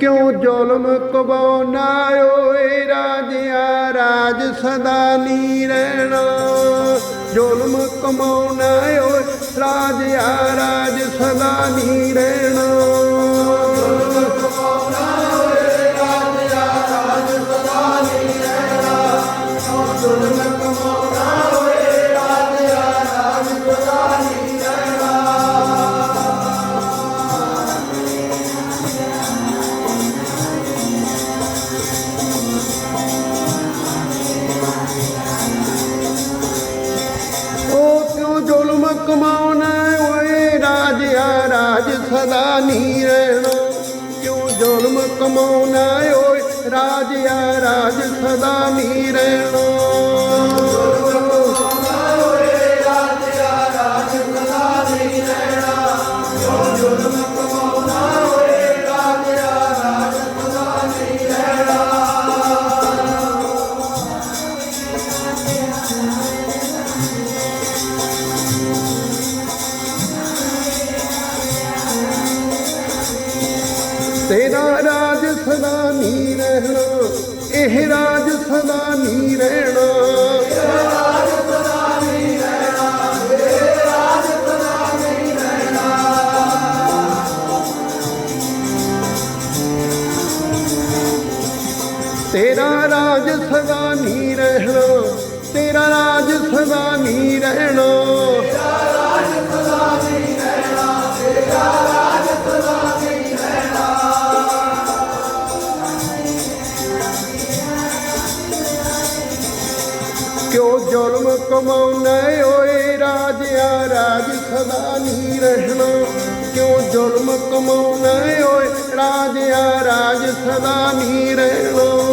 ਕਿਉਂ ਜ਼ੁਲਮ ਕਬਾਉਣਾ ਓਏ ਰਾਜਿਆ, ਰਾਜ ਸਦਾ ਨੀ ਰਹਿਣਾ। ਜ਼ੁਲਮ ਕਮਾਉਣਾ ਓਏ ਰਾਜਿਆ, ਰਾਜ ਸਦਾ ਨੀ ਜ਼ੁਲਮ ਕਮਾਉਣਾ ਓਏ ਰਾਜਿਆ ਰਾਜ ਸਦਾ ਨੀ ਰਹਿਣਾ ਕਿਉਂ ਜ਼ੁਲਮ ਕਮਾਉਣਾ ਓਏ ਰਾਜਿਆ ਰਾਜ ਤੇਰਾ ਰਾਜ ਸਦਾ ਨੀ ਰਹਿਣਾ, ਇਹ ਰਾਜ ਸਦਾ ਨੀ ਰਹਿਣਾ। ਤੇਰਾ ਰਾਜ ਸਦਾ ਨੀ ਰਹਿਣਾ, ਤੇਰਾ ਰਾਜ ਸਦਾ ਨੀ ਰਹਿਣਾ। ਕਿਉਂ ਜ਼ੁਲਮ ਕਮਾਉਣਾ ਓਏ ਰਾਜਿਆ ਰਾਜ ਸਦਾ ਨੀ ਰਹਿਣਾ ਕਿਉਂ ਜ਼ੁਲਮ ਕਮਾਉਣਾ ਓਏ ਰਾਜਿਆ ਰਾਜ ਸਦਾ ਨੀ ਰਹਿਣਾ